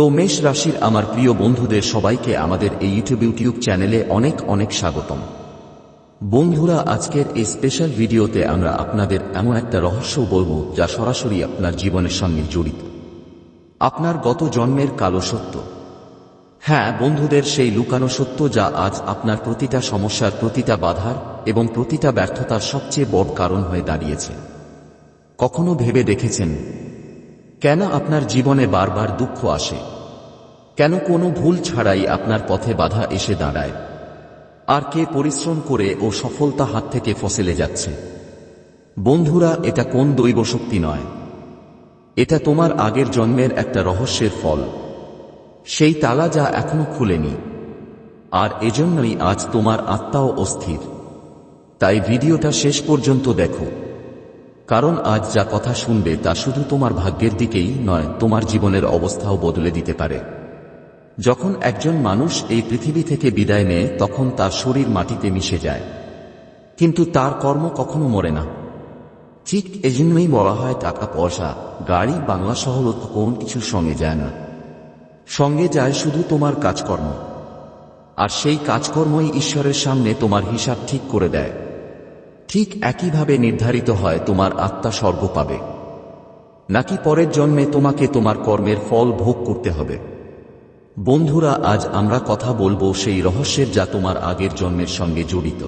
তো মেষ রাশির আমার প্রিয় বন্ধুদের সবাইকে আমাদের এই ইউটিউব ইউটিউব চ্যানেলে অনেক অনেক স্বাগতম। বন্ধুরা, আজকের এই স্পেশাল ভিডিওতে আমরা আপনাদের এমন একটা রহস্য বলব যা সরাসরি আপনার জীবনের সঙ্গে জড়িত। আপনার গত জন্মের কালো সত্য। হ্যাঁ বন্ধুদের সেই লুকানো সত্য যা আজ আপনার প্রতিটা সমস্যার প্রতিটা বাধার এবং প্রতিটা ব্যর্থতার সবচেয়ে বড় কারণ হয়ে দাঁড়িয়েছে। কখনো ভেবে দেখেছেন কেন আপনার জীবনে বারবার দুঃখ আসে? কেন কোনো ভুল ছাড়াই আপনার পথে বাধা এসে দাঁড়ায়? আর কে পরিশ্রম করে ও সফলতা হাত থেকে ফসলে যাচ্ছে? বন্ধুরা, এটা কোন দৈব শক্তি নয়। এটা তোমার আগের জন্মের একটা রহস্যের ফল। সেই তালা যা এখনও খুলেনি। আর এজন্যই আজ তোমার আত্মাও অস্থির। তাই ভিডিওটা শেষ পর্যন্ত দেখো। কারণ আজ যা কথা শুনবে তা শুধু তোমার ভাগ্যের দিকেই নয়, তোমার জীবনের অবস্থাও বদলে দিতে পারে। যখন একজন মানুষ এই পৃথিবী থেকে বিদায় নেয়, তখন তার শরীর মাটিতে মিশে যায়। কিন্তু তার কর্ম কখনো মরে না। ঠিক এজন্যই বলা হয় টাকা, পয়সা, গাড়ি, বাংলা শহর কোন কিছুর সঙ্গে যায় না। সঙ্গে যায় শুধু তোমার কাজকর্ম। আর সেই কাজকর্মই ঈশ্বরের সামনে তোমার হিসাব ঠিক করে দেয়। ঠিক একইভাবে নির্ধারিত হয় তোমার আত্মা স্বর্গ পাবে। নাকি পরের জন্মে তোমাকে তোমার কর্মের ফল ভোগ করতে হবে। বন্ধুরা, আজ আমরা কথা বলব সেই রহস্যের যা তোমার আগের জন্মের সঙ্গে জড়িত।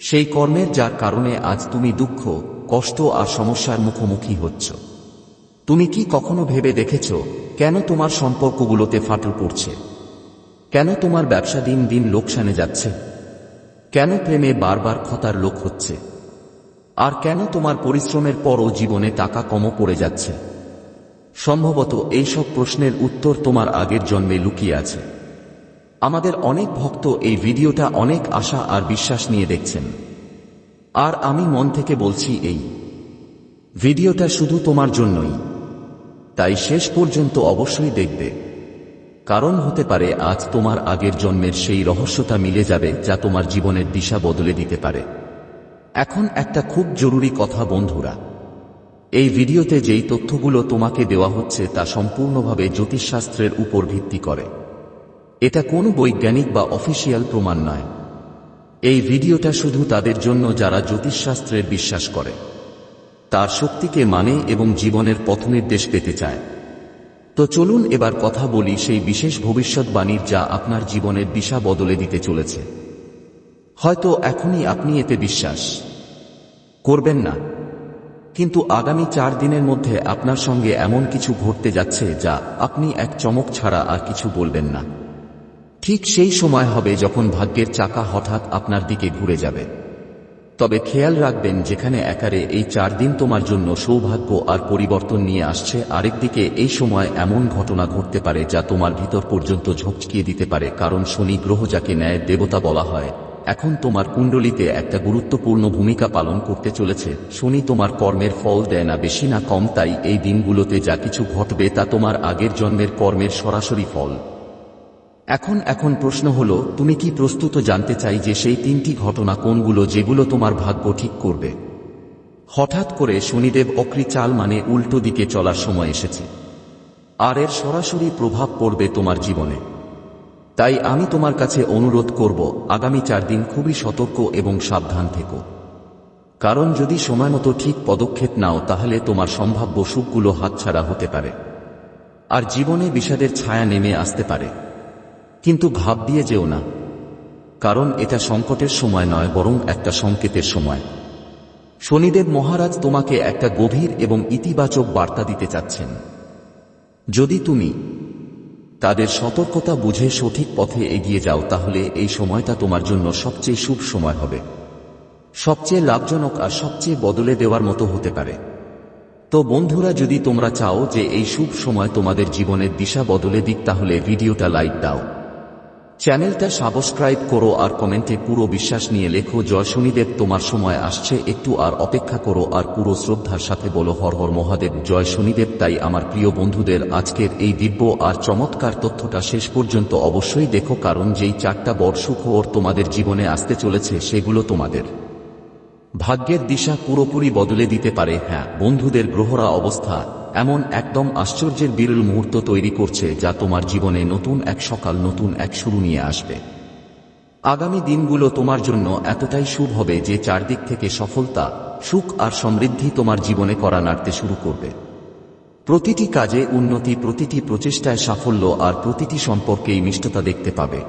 সেই কর্মের যার কারণে আজ তুমি দুঃখ, কষ্ট আর সমস্যার মুখোমুখি হচ্ছ। তুমি কি কখনো ভেবে দেখেছ, কেন তোমার সম্পর্কগুলোতে ফাটল পড়ছে? কেন তোমার ব্যবসা দিন দিন লোকসানে যাচ্ছে? কেন প্রেমে বারবার ক্ষতার লোক হচ্ছে? আর কেন তোমার পরিশ্রমের পরও জীবনে টাকা কম পড়ে যাচ্ছে? সম্ভবত এইসব প্রশ্নের উত্তর তোমার আগের জন্মে লুকিয়ে আছে। আমাদের অনেক ভক্ত এই ভিডিওটা অনেক আশা আর বিশ্বাস নিয়ে দেখছেন। আর আমি মন থেকে বলছি এই ভিডিওটা শুধু তোমার জন্যই। তাই শেষ পর্যন্ত অবশ্যই দেখবে। কারণ হতে পারে আজ তোমার আগের জন্মের সেই রহস্যটা মিলে যাবে যা তোমার জীবনের দিশা বদলে দিতে পারে। এখন একটা খুব জরুরি কথা, বন্ধুরা। এই ভিডিওতে যেই তথ্যগুলো তোমাকে দেওয়া হচ্ছে তা সম্পূর্ণভাবে জ্যোতিষশাস্ত্রের উপর ভিত্তি করে। এটা কোনো বৈজ্ঞানিক বা অফিসিয়াল প্রমাণ নয়। এই ভিডিওটা শুধু তাদের জন্য যারা জ্যোতিষশাস্ত্রের বিশ্বাস করে। তার শক্তিকে মানে এবং জীবনের পথনির্দেশ পেতে চায়। তো চলুন এবার কথা বলি সেই বিশেষ ভবিষ্যৎবাণীর যা আপনার জীবনের দিশা বদলে দিতে চলেছে। হয়তো এখনই আপনি এতে বিশ্বাস করবেন না। কিন্তু আগামী চার দিনের মধ্যে আপনার সঙ্গে এমন কিছু ঘটতে যাচ্ছে যা আপনি এক চমক ছাড়া আর কিছু বলবেন না। ঠিক সেই সময় হবে যখন ভাগ্যের চাকা হঠাৎ আপনার দিকে ঘুরে যাবে। তবে খেয়াল রাখবেন যেখানে একারে এই চার দিন তোমার জন্য সৌভাগ্য আর পরিবর্তন নিয়ে আসছে আরেকদিকে এই সময় এমন ঘটনা ঘটতে পারে যা তোমার ভিতর পর্যন্ত ঝকঝকিয়ে দিতে পারে, কারণ শনি গ্রহ যাকে ন্যায় দেবতা বলা হয়। এখন তোমার কুণ্ডলিতে একটা গুরুত্বপূর্ণ ভূমিকা পালন করতে চলেছে। শনি তোমার কর্মের ফল দেয় না, বেশি না কম, তাই এই দিনগুলোতে যা কিছু ঘটবে তা তোমার আগের জন্মের কর্মের সরাসরি ফল। এখন এখন প্রশ্ন হলো, তুমি কি প্রস্তুত জানতে চাই যে সেই তিনটি ঘটনা কোনগুলো যেগুলো তোমার ভাগ্য ঠিক করবে? হঠাৎ করে শনিদেব অক্রি চাল মানে উল্টো দিকে চলার সময় এসেছে। আর এর সরাসরি প্রভাব পড়বে তোমার জীবনে। তাই আমি তোমার কাছে অনুরোধ করব, আগামী চার দিন খুবই সতর্ক এবং সাবধান থেকো। কারণ যদি সময় মতো ঠিক পদক্ষেপ নাও, তাহলে তোমার সম্ভাব্য সুখগুলো হাতছাড়া হতে পারে। আর জীবনে বিষাদের ছায়া নেমে আসতে পারে। কিন্তু ভাব দিয়ে যেও না, কারণ এটা সংকটের সময় নয়, বরং একটা সংকেতের সময়। শনিদেব মহারাজ তোমাকে একটা গভীর এবং ইতিবাচক বার্তা দিতে চাচ্ছেন। যদি তুমি তাদের সতর্কতা বুঝে সঠিক পথে এগিয়ে যাও, তাহলে এই সময়টা তোমার জন্য সবচেয়ে শুভ সময় হবে। সবচেয়ে লাভজনক আর সবচেয়ে বদলে দেওয়ার মতো হতে পারে। তো বন্ধুরা, যদি তোমরা চাও যে এই শুভ সময় তোমাদের জীবনের দিশা বদলে দিক, তাহলে ভিডিওটা লাইক দাও। চ্যানেলটা সাবস্ক্রাইব করো আর কমেন্টে পুরো বিশ্বাস নিয়ে লেখো জয় শনিদেব তোমার সময় আসছে, একটু আর অপেক্ষা করো আর পুরো শ্রদ্ধার সাথে বলো, হর হর মহাদেব জয় শনিদেব তাই আমার প্রিয় বন্ধুদের আজকের এই দিব্য আর চমৎকার তথ্যটা শেষ পর্যন্ত অবশ্যই দেখো, কারণ যেই চারটা বড় সুখবর তোমাদের জীবনে আসতে চলেছে, সেগুলো তোমাদের। ভাগ্যের দিশা পুরোপুরি বদলে দিতে পারে হ্যাঁ বন্ধুদের গ্রহরা অবস্থা এমন একদম আশ্চর্যের বিরল মুহূর্ত তৈরি করছে যা তোমার জীবনে নতুন এক সকাল, নতুন এক শুরু নিয়ে আসবে। আগামী দিনগুলো তোমার জন্য এতটাই শুভ হবে যে চারদিক থেকে সফলতা, সুখ আর সমৃদ্ধি তোমার জীবনে করা নাড়তে শুরু করবে। প্রতিটি কাজে উন্নতি, প্রতিটি প্রচেষ্টায় সাফল্য আর প্রতিটি সম্পর্কেই মিষ্টতা দেখতে পাবে।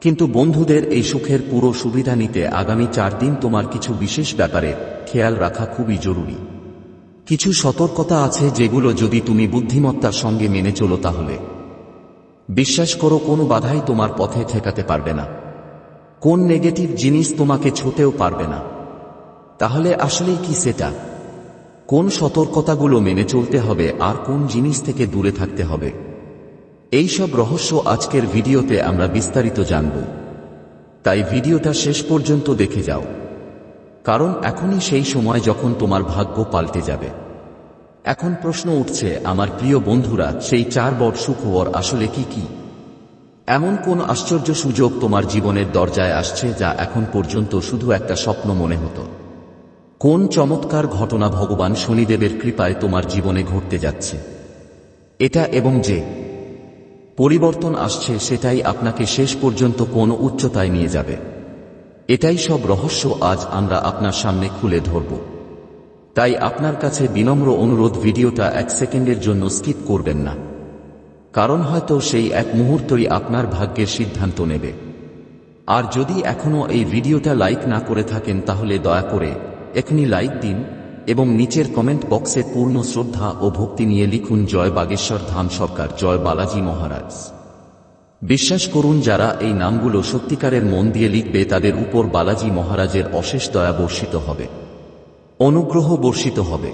কিন্তু বন্ধুদের এই সুখের পুরো সুবিধা নিতে আগামী চার দিন তোমার কিছু বিশেষ ব্যাপারে খেয়াল রাখা খুবই জরুরি। কিছু সতর্কতা আছে যেগুলো যদি তুমি বুদ্ধিমত্তার সঙ্গে মেনে চলো তাহলে। বিশ্বাস করো, কোনো বাধাই তোমার পথে ঠেকাতে পারবে না। কোন নেগেটিভ জিনিস তোমাকে ছুতেও পারবে না। তাহলে আসলেই কি সেটা? কোন সতর্কতাগুলো মেনে চলতে হবে আর কোন জিনিস থেকে দূরে থাকতে হবে? এই সব রহস্য আজকের ভিডিওতে আমরা বিস্তারিত জানব। তাই ভিডিওটা শেষ পর্যন্ত দেখে যাও। কারণ এখনই সেই সময় যখন তোমার ভাগ্য পাল্টে যাবে। এখন প্রশ্ন উঠছে, আমার প্রিয় বন্ধুরা, সেই চার বড় সুখবর আসলে কি কি? এমন কোন আশ্চর্য সুযোগ তোমার জীবনের দরজায় আসছে যা এখন পর্যন্ত শুধু একটা স্বপ্ন মনে হতো? কোন চমৎকার ঘটনা ভগবান শনিদেবের কৃপায় তোমার জীবনে ঘটতে যাচ্ছে? এটা এবং যে পরিবর্তন আসছে সেটাই আপনাকে শেষ পর্যন্ত কোন উচ্চতায় নিয়ে যাবে? এটাই সব রহস্য আজ আমরা আপনার সামনে খুলে ধরব। তাই আপনার কাছে বিনম্র অনুরোধ ভিডিওটা এক সেকেন্ডের জন্য স্কিপ করবেন না। কারণ হয়তো সেই এক মুহূর্তই আপনার ভাগ্যের সিদ্ধান্ত নেবে। আর যদি এখনও এই ভিডিওটা লাইক না করে থাকেন তাহলে দয়া করে এখনই লাইক দিন এবং নিচের কমেন্ট বক্সে পূর্ণ শ্রদ্ধা ও ভক্তি নিয়ে লিখুন জয় বাগেশ্বর ধাম সরকার, জয় বালাজি মহারাজ। বিশ্বাস করুন, যারা এই নামগুলো সত্যিকারের মন দিয়ে লিখবে তাদের উপর বালাজি মহারাজের অশেষ দয়া বর্ষিত হবে। অনুগ্রহ বর্ষিত হবে।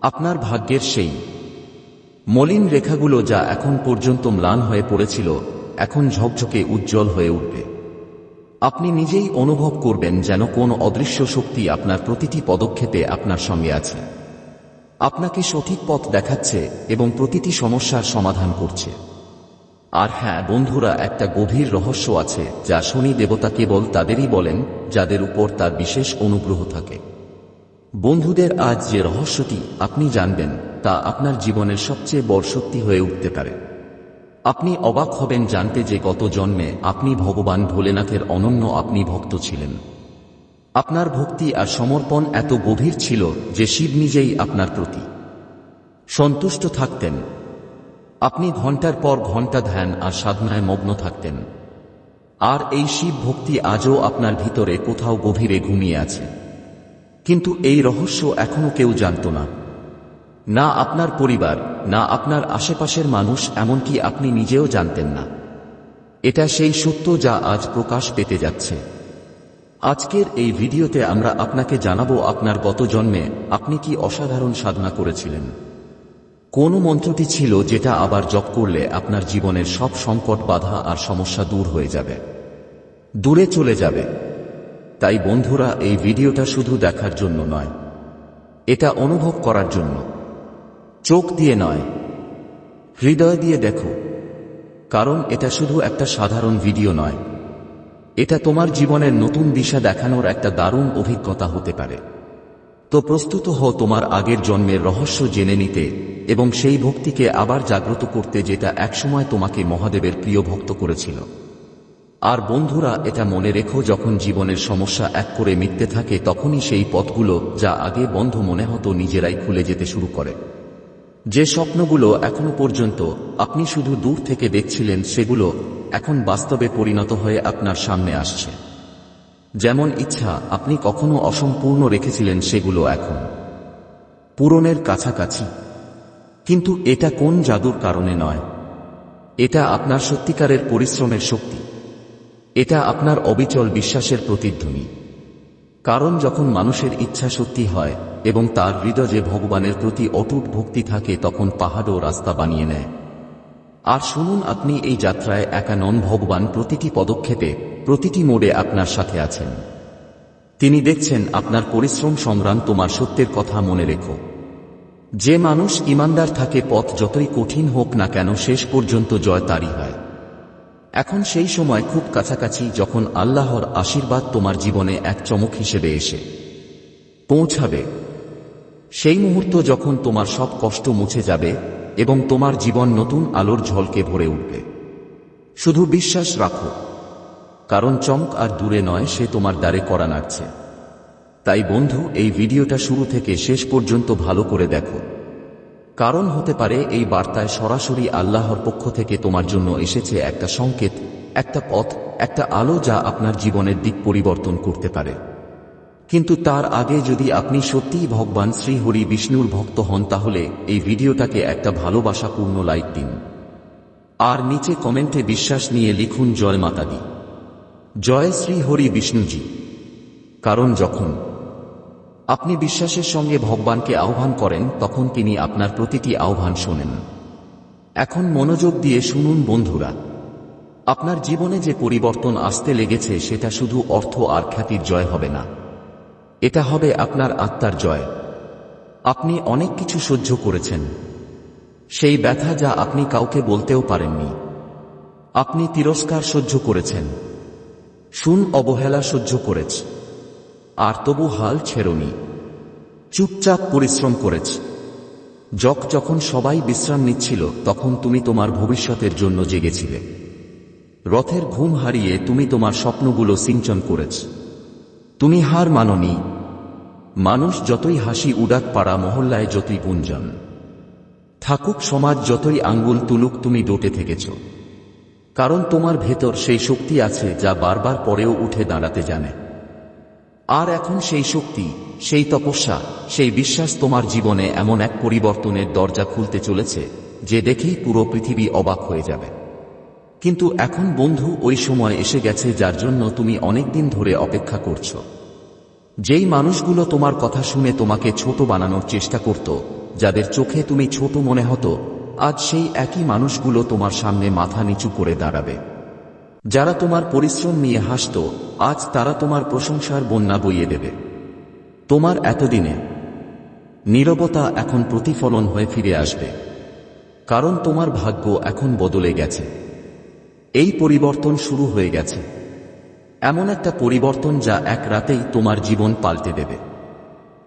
আপনার ভাগ্যের সেই মলিন রেখাগুলো যা এখন পর্যন্ত ম্লান হয়ে পড়েছিল, এখন ঝকঝকে উজ্জ্বল হয়ে উঠবে। আপনি নিজেই অনুভব করবেন যেন কোন অদৃশ্য শক্তি আপনার প্রতিটি পদক্ষেপে আপনার সঙ্গে আছে। আপনাকে সঠিক পথ দেখাচ্ছে এবং প্রতিটি সমস্যার সমাধান করছে। আর হ্যাঁ বন্ধুরা, একটা গভীর রহস্য আছে, যা শনি দেবতা কেবল তাদেরই বলেন, যাদের উপর তার বিশেষ অনুগ্রহ থাকে। বন্ধুদের আজ যে রহস্যটি আপনি জানবেন, তা আপনার জীবনের সবচেয়ে বড় সত্যি হয়ে উঠতে পারে। আপনি অবাক হবেন জানতে যে গত জন্মে আপনি ভগবান ভোলেনাথের অনন্য আপনি ভক্ত ছিলেন। আপনার ভক্তি আর সমর্পণ এত গভীর ছিল যে শিব নিজেই আপনার প্রতি। সন্তুষ্ট থাকতেন। আপনি ঘণ্টার পর ঘণ্টা ধ্যান আর সাধনায় মগ্ন থাকতেন। আর এই শিব ভক্তি আজও আপনার ভিতরে কোথাও গভীরে ঘুমিয়ে আছে। কিন্তু এই রহস্য এখনও কেউ জানত না। না আপনার পরিবার, না আপনার আশেপাশের মানুষ, এমনকি আপনি নিজেও জানতেন না। এটা সেই সত্য যা আজ প্রকাশ পেতে যাচ্ছে। আজকের এই ভিডিওতে আমরা আপনাকে জানাব আপনার গত জন্মে আপনি কি অসাধারণ সাধনা করেছিলেন। কোন মন্ত্রটি ছিল যেটা আবার জপ করলে আপনার জীবনের সব সংকট বাধা আর সমস্যা দূর হয়ে যাবে। দূরে চলে যাবে। তাই বন্ধুরা, এই ভিডিওটা শুধু দেখার জন্য নয়, এটা অনুভব করার জন্য। চোখ দিয়ে নয়, হৃদয় দিয়ে দেখো, কারণ এটা শুধু একটা সাধারণ ভিডিও নয়। এটা তোমার জীবনের নতুন দিশা দেখানোর একটা দারুণ অভিজ্ঞতা হতে পারে। তো প্রস্তুত হও তোমার আগের জন্মের রহস্য জেনে নিতে এবং সেই ভক্তিকে আবার জাগ্রত করতে যেটা একসময় তোমাকে মহাদেবের প্রিয় ভক্ত করেছিল। আর বন্ধুরা, এটা মনে রেখো, যখন জীবনের সমস্যা এক করে মিটতে থাকে, তখনই সেই পথগুলো, যা আগে বন্ধ মনে হতো, নিজেরাই খুলে যেতে শুরু করে। যে স্বপ্নগুলো এখনও পর্যন্ত আপনি শুধু দূর থেকে দেখছিলেন, সেগুলো এখন বাস্তবে পরিণত হয়ে আপনার সামনে আসছে। যেমন ইচ্ছা, আপনি কখনো অসম্পূর্ণ রেখেছিলেন সেগুলো এখন। পূরণের কাছাকাছি। কিন্তু এটা কোন জাদুর কারণে নয়? এটা আপনার সত্যিকারের পরিশ্রমের শক্তি। এটা আপনার অবিচল বিশ্বাসের প্রতিধ্বনি। কারণ যখন মানুষের ইচ্ছা সত্যি হয় এবং তার হৃদয়ে ভগবানের প্রতি অটুট ভক্তি থাকে, তখন পাহাড়ও রাস্তা বানিয়ে নেয়। আর শুনুন, আপনি এই যাত্রায় একা নন, ভগবান প্রতিটি পদক্ষেপে, প্রতিটি মোড়ে আপনার সাথে আছেন। তিনি দেখছেন, আপনার পরিশ্রম সংগ্রাম তোমার সত্যের কথা মনে রেখো। যে মানুষ ইমানদার থাকে, পথ যতই কঠিন হোক না কেন, শেষ পর্যন্ত জয় তারই হয়। এখন সেই সময় খুব কাছাকাছি যখন আল্লাহর আশীর্বাদ তোমার জীবনে এক চমক হিসেবে এসে পৌঁছাবে, সেই মুহূর্ত যখন তোমার সব কষ্ট মুছে যাবে এবং তোমার জীবন নতুন আলোর ঝলকে ভরে উঠবে। শুধু বিশ্বাস রাখো, কারণ চমক আর দূরে নয়, সে তোমার দ্বারে করা নাড়ছে। তাই বন্ধু, এই ভিডিওটা শুরু থেকে শেষ পর্যন্ত ভালো করে দেখো। কারণ হতে পারে এই বার্তায় সরাসরি আল্লাহর পক্ষ থেকে তোমার জন্য এসেছে একটা সংকেত, একটা পথ, একটা আলো যা আপনার জীবনের দিক পরিবর্তন করতে পারে। কিন্তু তার আগে যদি আপনি সত্যিই ভগবান শ্রীহরি বিষ্ণুর ভক্ত হন, তাহলে এই ভিডিওটাকে একটা ভালোবাসাপূর্ণ লাইক দিন। আর নিচে কমেন্টে বিশ্বাস নিয়ে লিখুন, জয় মাতা দি জয় শ্রীহরি বিষ্ণুজি। কারণ যখন আপনি বিশ্বাসের সঙ্গে ভগবানকে আহ্বান করেন, তখন তিনি আপনার প্রতিটি আহ্বান শোনেন। এখন মনোযোগ দিয়ে শুনুন বন্ধুরা। আপনার জীবনে যে পরিবর্তন আসতে লেগেছে, সেটা শুধু অর্থ আর খ্যাতির জয় হবে না। এটা হবে আপনার আত্মার জয়। আপনি অনেক কিছু সহ্য করেছেন। সেই ব্যথা যা আপনি কাউকে বলতেও পারেননি। আপনি তিরস্কার সহ্য করেছেন। শুন অবহেলা সহ্য করেছ। আর তবু হাল ছেড়নি। চুপচাপ পরিশ্রম করেছ। যক যখন সবাই বিশ্রাম নিচ্ছিল, তখন তুমি তোমার ভবিষ্যতের জন্য জেগেছিলে। রথের ঘুম হারিয়ে তুমি তোমার স্বপ্নগুলো সিঞ্চন করেছ। তুমি হার মাননি। মানুষ যতই হাসি উডাক পাড়া মহল্লায় যতই গুঞ্জন। থাকুক সমাজ যতই আঙ্গুল তুলুক, তুমি ডোটে থেকেছ। কারণ তোমার ভেতর সেই শক্তি আছে যা বারবার পরেও উঠে দাঁড়াতে জানে। আর এখন সেই শক্তি, সেই তপস্যা, সেই বিশ্বাস তোমার জীবনে এমন এক পরিবর্তনের দরজা খুলতে চলেছে, যে দেখেই পুরো পৃথিবী অবাক হয়ে যাবে। কিন্তু এখন বন্ধু ওই সময় এসে গেছে যার জন্য তুমি অনেকদিন ধরে অপেক্ষা করছ। যেই মানুষগুলো তোমার কথা শুনে তোমাকে ছোট বানানোর চেষ্টা করত, যাদের চোখে তুমি ছোট মনে হতো, আজ সেই একই মানুষগুলো তোমার সামনে মাথা নিচু করে দাঁড়াবে। যারা তোমার পরিশ্রম নিয়ে হাসত, আজ তারা তোমার প্রশংসার বন্যা বইয়ে দেবে। তোমার এতদিনে নীরবতা এখন প্রতিফলন হয়ে ফিরে আসবে। কারণ তোমার ভাগ্য এখন বদলে গেছে। এই পরিবর্তন শুরু হয়ে গেছে। এমন একটা পরিবর্তন যা এক রাতেই তোমার জীবন পাল্টে দেবে।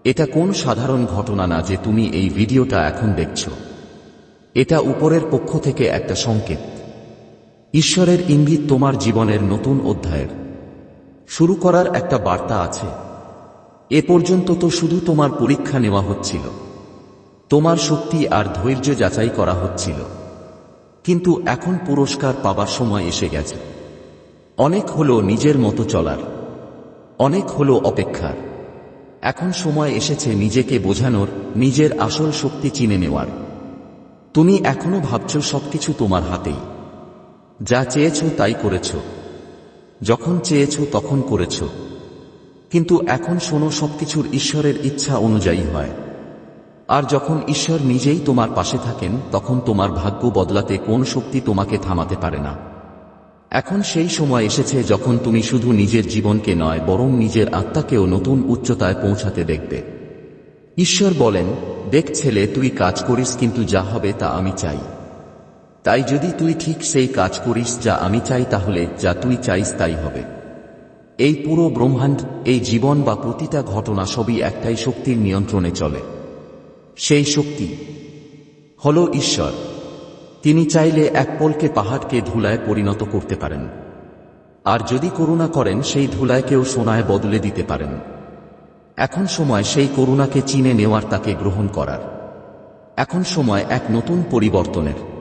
এটা কোন সাধারণ ঘটনা না যে তুমি এই ভিডিওটা এখন দেখছ। এটা উপরের পক্ষ থেকে একটা সংকেত। ঈশ্বরের ইঙ্গিত তোমার জীবনের নতুন অধ্যায়ের। শুরু করার একটা বার্তা আছে। এ পর্যন্ত তো শুধু তোমার পরীক্ষা নেওয়া হচ্ছিল। তোমার শক্তি আর ধৈর্য যাচাই করা হচ্ছিল। কিন্তু এখন পুরস্কার পাবার সময় এসে গেছে। অনেক হলো নিজের মতো চলার। অনেক হলো অপেক্ষার। এখন সময় এসেছে নিজেকে বোঝানোর, নিজের আসল শক্তি চিনে নেওয়ার। তুমি এখনও ভাবছ সবকিছু তোমার হাতেই। যা চেয়েছ তাই করেছ। যখন চেয়েছ তখন করেছ। কিন্তু এখন শোনো, সবকিছুর ঈশ্বরের ইচ্ছা অনুযায়ী হয়। আর যখন ঈশ্বর নিজেই তোমার পাশে থাকেন, তখন তোমার ভাগ্য বদলাতে কোন শক্তি তোমাকে থামাতে পারে না। এখন সেই সময় এসেছে যখন তুমি শুধু নিজের জীবনকে নয়, বরং নিজের আত্মাকেও নতুন উচ্চতায় পৌঁছাতে দেখবে। ঈশ্বর বলেন, দেখ ছেলে, তুই কাজ করিস, কিন্তু যা হবে তা আমি চাই। তাই যদি তুই ঠিক সেই কাজ করিস যা আমি চাই তাহলে যা তুই চাইস তাই হবে। এই পুরো ব্রহ্মাণ্ড, এই জীবন বা প্রতিটা ঘটনা সবই একটাই শক্তির নিয়ন্ত্রণে চলে। সেই শক্তি হল ঈশ্বর। তিনি চাইলে এক পলকে পাহাড়কে ধুলায় পরিণত করতে পারেন। আর যদি করুণা করেন, সেই ধুলায়কেও সোনায় বদলে দিতে পারেন। এখন সময় সেই করুণাকে চিনে নেওয়ার তাকে গ্রহণ করার। এখন সময় এক নতুন পরিবর্তনের।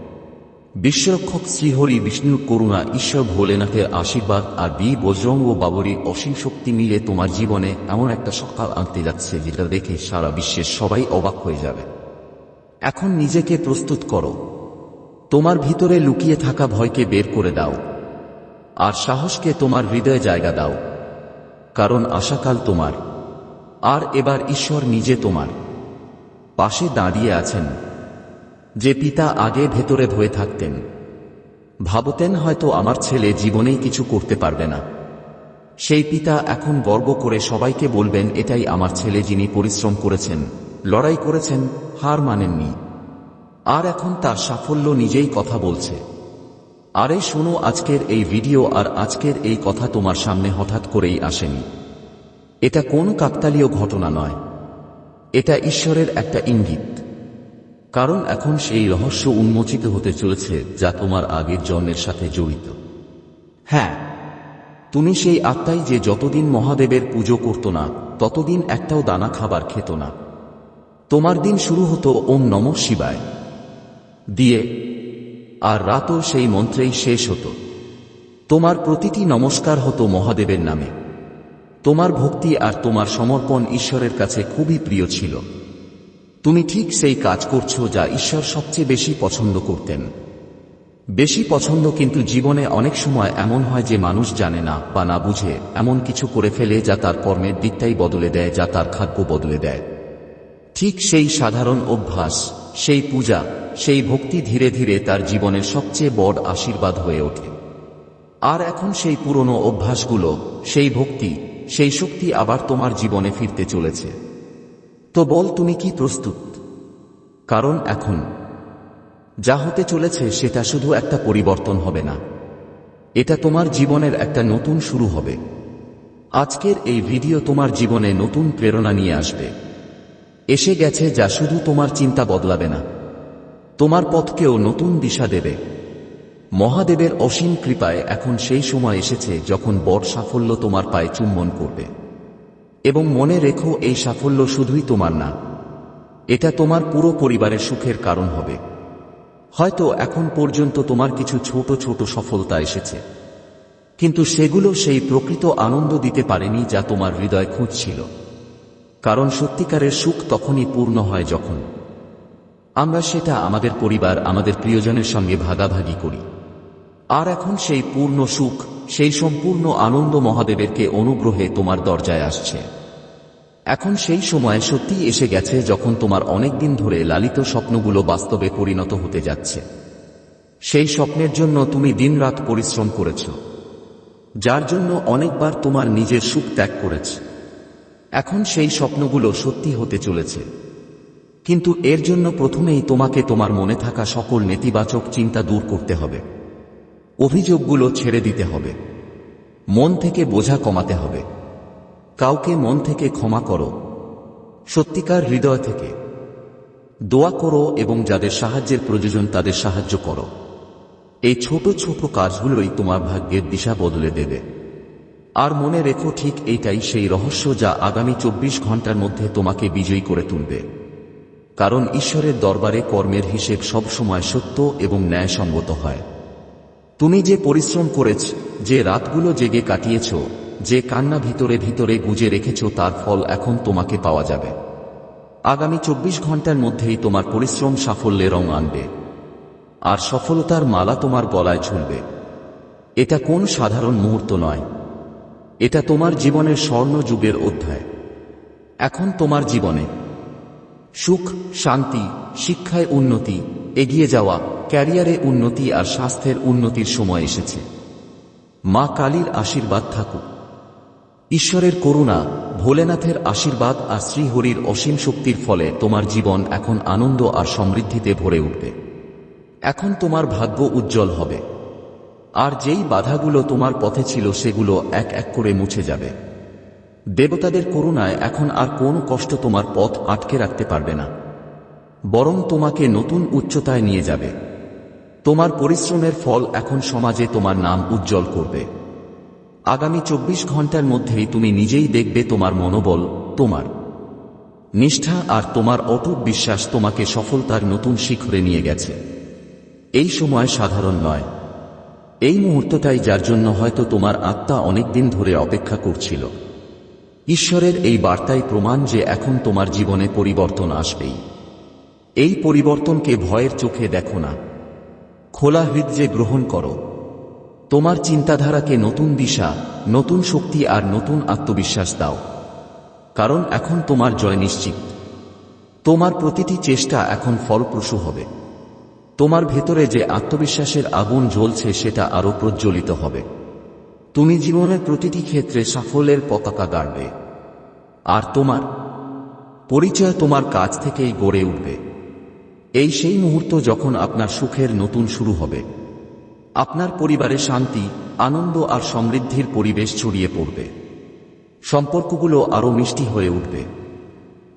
বিশ্বরক্ষক শ্রীহরি বিষ্ণুর করুণা ঈশ্বর ভোলেনাথের আশীর্বাদ আর বি বজরং ও বাবরির অসীম শক্তি মিলে তোমার জীবনে এমন একটা সকাল আনতে যাচ্ছে যেটা দেখে সারা বিশ্বের সবাই অবাক হয়ে যাবে। এখন নিজেকে প্রস্তুত করো। তোমার ভিতরে লুকিয়ে থাকা ভয়কে বের করে দাও। আর সাহসকে তোমার হৃদয়ে জায়গা দাও। কারণ আশাকাল তোমার। আর এবার ঈশ্বর নিজে তোমার। পাশে দাঁড়িয়ে আছেন। যে পিতা আগে ভেতরে ভয়ে থাকতেন। ভাবতেন হয়তো আমার ছেলে জীবনেই কিছু করতে পারবে না। সেই পিতা এখন গর্ব করে সবাইকে বলবেন, এটাই আমার ছেলে যিনি পরিশ্রম করেছেন, লড়াই করেছেন, হার মানেননি। আর এখন তার সাফল্য নিজেই কথা বলছে। আরে শোনো, আজকের এই ভিডিও আর আজকের এই কথা তোমার সামনে হঠাৎ করেই আসেনি। এটা কোন কাকতালীয় ঘটনা নয়। এটা ঈশ্বরের একটা ইঙ্গিত। কারণ এখন সেই রহস্য উন্মোচিত হতে চলেছে যা তোমার আগের জন্মের সাথে জড়িত। হ্যাঁ তুমি সেই আত্মাই যে যতদিন মহাদেবের পুজো করত না, ততদিন একটাও দানা খাবার খেত না। তোমার দিন শুরু হতো ওম নম শিবায়। দিয়ে, আর রাতও সেই মন্ত্রেই শেষ হতো। তোমার প্রতিটি নমস্কার হতো মহাদেবের নামে। তোমার ভক্তি আর তোমার সমর্পণ ঈশ্বরের কাছে খুবই প্রিয় ছিল। তুমি ঠিক সেই কাজ করছ যা ঈশ্বর সবচেয়ে বেশি পছন্দ করতেন। বেশি পছন্দ কিন্তু জীবনে অনেক সময় এমন হয় যে মানুষ জানে না বা না বুঝে এমন কিছু করে ফেলে যা তার কর্মের দিকটাই বদলে দেয়, যা তার খাদ্য বদলে দেয়। ঠিক সেই সাধারণ অভ্যাস, সেই পূজা, সেই ভক্তি ধীরে ধীরে তার জীবনের সবচেয়ে বড় আশীর্বাদ হয়ে ওঠে। আর এখন সেই পুরনো অভ্যাসগুলো, সেই ভক্তি, সেই শক্তি আবার তোমার জীবনে ফিরতে চলেছে। তো বল তুমি কি প্রস্তুত? কারণ এখন যা হতে চলেছে সেটা শুধু একটা পরিবর্তন হবে না। এটা তোমার জীবনের একটা নতুন শুরু হবে। আজকের এই ভিডিও তোমার জীবনে নতুন প্রেরণা নিয়ে আসবে। এসে গেছে যা শুধু তোমার চিন্তা বদলাবে না। তোমার পথকেও নতুন দিশা দেবে। মহাদেবের অসীম কৃপায় এখন সেই সময় এসেছে যখন বড় সাফল্য তোমার পায়ে চুম্বন করবে। এবং মনে রেখো, এই সাফল্য শুধুই তোমার না। এটা তোমার পুরো পরিবারের সুখের কারণ হবে। হয়তো এখন পর্যন্ত তোমার কিছু ছোট ছোট সফলতা এসেছে। কিন্তু সেগুলো সেই প্রকৃত আনন্দ দিতে পারেনি যা তোমার হৃদয় খুঁজছিল। কারণ সত্যিকারের সুখ তখনই পূর্ণ হয় যখন আমরা সেটা আমাদের পরিবার, আমাদের প্রিয়জনের সঙ্গে ভাগাভাগি করি। আর এখন সেই পূর্ণ সুখ, সেই সম্পূর্ণ আনন্দ মহাদেবেরকে অনুগ্রহে তোমার দরজায় আসছে। এখন সেই সময় সত্যিই এসে গেছে যখন তোমার অনেক দিন ধরে লালিত স্বপ্নগুলো বাস্তবে পরিণত হতে যাচ্ছে। সেই স্বপ্নের জন্য তুমি দিনরাত পরিশ্রম করেছ, যার জন্য অনেকবার তোমার নিজের সুখ ত্যাগ করেছ। এখন সেই স্বপ্নগুলো সত্যি হতে চলেছে। কিন্তু এর জন্য প্রথমেই তোমাকে তোমার মনে থাকা সকল নেতিবাচক চিন্তা দূর করতে হবে। অভিযোগগুলো ছেড়ে দিতে হবে। মন থেকে বোঝা কমাতে হবে। কাউকে মন থেকে ক্ষমা করো। সত্যিকার হৃদয় থেকে। দোয়া করো এবং যাদের সাহায্যের প্রয়োজন তাদের সাহায্য করো। এই ছোট ছোট কাজগুলোই তোমার ভাগ্যের দিশা বদলে দেবে। আর মনে রেখো ঠিক এইটাই সেই রহস্য যা আগামী চব্বিশ ঘণ্টার মধ্যে তোমাকে বিজয়ী করে তুলবে। কারণ ঈশ্বরের দরবারে কর্মের হিসেব সবসময় সত্য এবং ন্যায়সঙ্গত হয়। তুমি যে পরিশ্রম করেছ, যে রাতগুলো জেগে কাটিয়েছ যে কান্না ভিতরে ভিতরে গুজে রেখেছ, তার ফল এখন তোমাকে পাওয়া যাবে। আগামী চব্বিশ ঘণ্টার মধ্যেই তোমার পরিশ্রম সাফল্যে রং আনবে। আর সফলতার মালা তোমার গলায় ঝুলবে। এটা কোন সাধারণ মুহূর্ত নয়। এটা তোমার জীবনের স্বর্ণ যুগের অধ্যায়। এখন তোমার জীবনে। সুখ, শান্তি, শিক্ষায় উন্নতি, এগিয়ে যাওয়া, ক্যারিয়ারে উন্নতি আর স্বাস্থ্যের উন্নতির সময় এসেছে। মা কালীর আশীর্বাদ থাকুক। ঈশ্বরের করুণা, ভোলেনাথের আশীর্বাদ আর শ্রীহরির অসীম শক্তির ফলে তোমার জীবন এখন আনন্দ আর সমৃদ্ধিতে ভরে উঠবে। এখন তোমার ভাগ্য উজ্জ্বল হবে। আর যেই বাধাগুলো তোমার পথে ছিল সেগুলো এক এক করে মুছে যাবে। দেবতাদের করুণায় এখন আর কোনো কষ্ট তোমার পথ আটকে রাখতে পারবে না। বরং তোমাকে নতুন উচ্চতায় নিয়ে যাবে। তোমার পরিশ্রমের ফল এখন সমাজে তোমার নাম উজ্জ্বল করবে। আগামী চব্বিশ ঘণ্টার মধ্যেই তুমি নিজেই দেখবে তোমার মনোবল, তোমার নিষ্ঠা আর তোমার অটুট বিশ্বাস তোমাকে সফলতার নতুন শিখরে নিয়ে গেছে। এই সময় সাধারণ নয়। এই মুহূর্তটাই যার জন্য হয়তো তোমার আত্মা অনেক দিন ধরে অপেক্ষা করছিল। ঈশ্বরের এই বার্তাই প্রমাণ যে এখন তোমার জীবনে পরিবর্তন আসবেই। এই পরিবর্তনকে ভয়ের চোখে দেখো না। খোলা হৃদয়ে গ্রহণ করো। তোমার চিন্তাধারাকে নতুন দিশা, নতুন শক্তি আর নতুন আত্মবিশ্বাস দাও। কারণ এখন তোমার জয় নিশ্চিত। তোমার প্রতিটি চেষ্টা এখন ফলপ্রসূ হবে। তোমার ভেতরে যে আত্মবিশ্বাসের আগুন জ্বলছে সেটা আরও প্রজ্বলিত হবে। তুমি জীবনের প্রতিটি ক্ষেত্রে সাফল্যের পতাকা গাড়বে। আর তোমার পরিচয় তোমার কাজ থেকেই গড়ে উঠবে। এই সেই মুহূর্ত যখন আপনার সুখের নতুন শুরু হবে। আপনার পরিবারে শান্তি, আনন্দ আর সমৃদ্ধির পরিবেশ ছড়িয়ে পড়বে। সম্পর্কগুলো আরও মিষ্টি হয়ে উঠবে।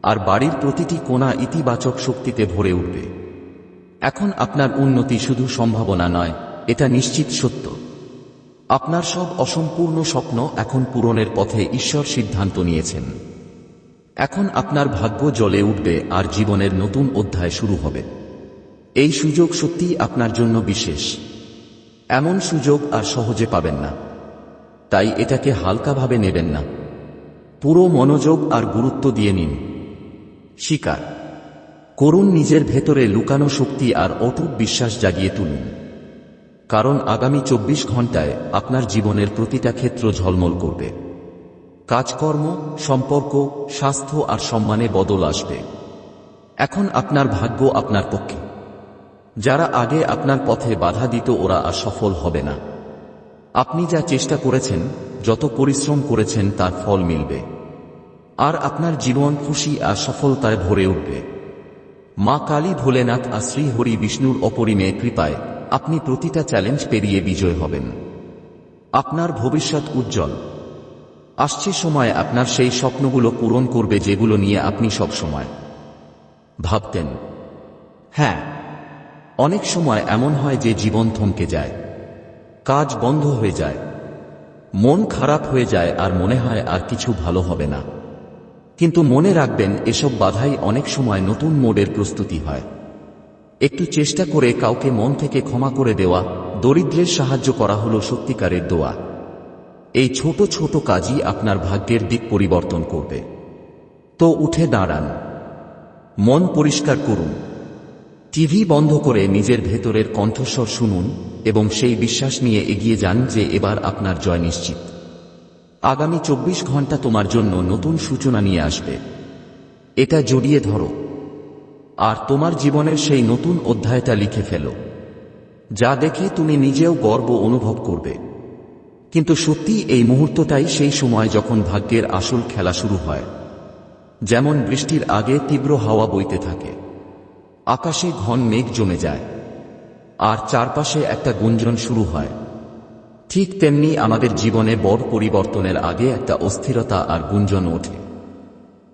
আর বাড়ির প্রতিটি কোণা ইতিবাচক শক্তিতে ভরে উঠবে। এখন আপনার উন্নতি শুধু সম্ভাবনা নয়, এটা নিশ্চিত সত্য। আপনার সব অসম্পূর্ণ স্বপ্ন এখন পূরণের পথে ঈশ্বর সিদ্ধান্ত নিয়েছেন। এখন আপনার ভাগ্য জ্বলে উঠবে আর জীবনের নতুন অধ্যায় শুরু হবে। এই সুযোগ সত্যিই আপনার জন্য বিশেষ। এমন সুযোগ আর সহজে পাবেন না। তাই এটাকে হালকাভাবে নেবেন না। পুরো মনোযোগ আর গুরুত্ব দিয়ে নিন। শিকার। করুন নিজের ভেতরে লুকানো শক্তি আর অটুট বিশ্বাস জাগিয়ে তুলুন। কারণ আগামী চব্বিশ ঘন্টায় আপনার জীবনের প্রতিটা ক্ষেত্র ঝলমল করবে। কাজকর্ম, সম্পর্ক, স্বাস্থ্য আর সম্মানে বদল আসবে। এখন আপনার ভাগ্য আপনার পক্ষে। যারা আগে আপনার পথে বাধা দিত ওরা আর সফল হবে না। আপনি যা চেষ্টা করেছেন, যত পরিশ্রম করেছেন, তার ফল মিলবে। আর আপনার জীবন খুশি আর সফলতায় ভরে উঠবে। মা কালী ভোলেনাথ আর শ্রীহরি বিষ্ণুর অপরিমেয় কৃপায় আপনি প্রতিটা চ্যালেঞ্জ পেরিয়ে বিজয় হবেন। আপনার ভবিষ্যৎ উজ্জ্বল। আসছে সময় আপনার সেই স্বপ্নগুলো পূরণ করবে যেগুলো নিয়ে আপনি সব সময় ভাবতেন। হ্যাঁ অনেক সময় এমন হয় যে জীবন থমকে যায়। কাজ বন্ধ হয়ে যায়। মন খারাপ হয়ে যায় আর মনে হয় আর কিছু ভালো হবে না। কিন্তু মনে রাখবেন, এসব বাধাই অনেক সময় নতুন মোডের প্রস্তুতি হয়। একটু চেষ্টা করে কাউকে মন থেকে ক্ষমা করে দেওয়া, দরিদ্রের সাহায্য করা হলো সত্যিকারের দোয়া। এই ছোট ছোট কাজই আপনার ভাগ্যের দিক পরিবর্তন করবে। তো উঠে দাঁড়ান। মন পরিষ্কার করুন। টিভি বন্ধ করে নিজের ভেতরের কণ্ঠস্বর শুনুন এবং সেই বিশ্বাস নিয়ে এগিয়ে যান যে এবার আপনার জয় নিশ্চিত। আগামী চব্বিশ ঘণ্টা তোমার জন্য নতুন সূচনা নিয়ে আসবে। এটা জড়িয়ে ধরো। আর তোমার জীবনের সেই নতুন অধ্যায়টা লিখে ফেলো। যা দেখে তুমি নিজেও গর্ব অনুভব করবে। কিন্তু সত্যি এই মুহূর্তটাই সেই সময় যখন ভাগ্যের আসল খেলা শুরু হয়। যেমন বৃষ্টির আগে তীব্র হাওয়া বইতে থাকে। আকাশে ঘন মেঘ জমে যায়, আর চারপাশে একটা গুঞ্জন শুরু হয়। ঠিক তেমনি আমাদের জীবনে বড় পরিবর্তনের আগে একটা অস্থিরতা আর গুঞ্জন ওঠে।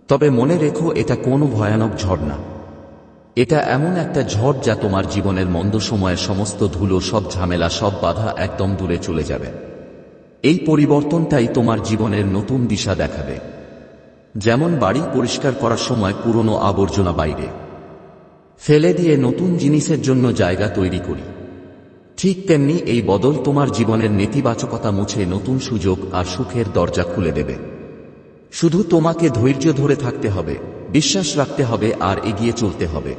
তবে মনে রেখো, এটা কোনো ভয়ানক ঝড় না। এটা এমন একটা ঝড় যা তোমার জীবনের মন্দ সময়ের সমস্ত ধুলো, সব ঝামেলা, সব বাধা একদম দূরে চলে যাবে। এই পরিবর্তনটাই তোমার জীবনের নতুন দিশা দেখাবে। যেমন বাড়ি পরিষ্কার করার সময় পুরনো আবর্জনা বাইরে ফেলে দিয়ে নতুন জিনিসের জন্য জায়গা তৈরি করি। ঠিক তেমনি এই বদল তোমার জীবনের নেতিবাচকতা মুছে নতুন সুযোগ আর সুখের দরজা খুলে দেবে। শুধু তোমাকে ধৈর্য ধরে থাকতে হবে, বিশ্বাস রাখতে হবে আর এগিয়ে চলতে হবে।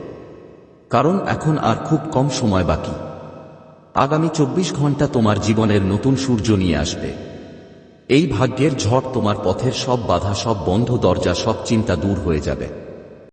কারণ এখন আর খুব কম সময় বাকি। আগামী চব্বিশ ঘণ্টা তোমার জীবনের নতুন সূর্য নিয়ে আসবে। এই ভাগ্যের ঝড় তোমার পথের সব বাধা, সব বন্ধ দরজা, সব চিন্তা দূর হয়ে যাবে।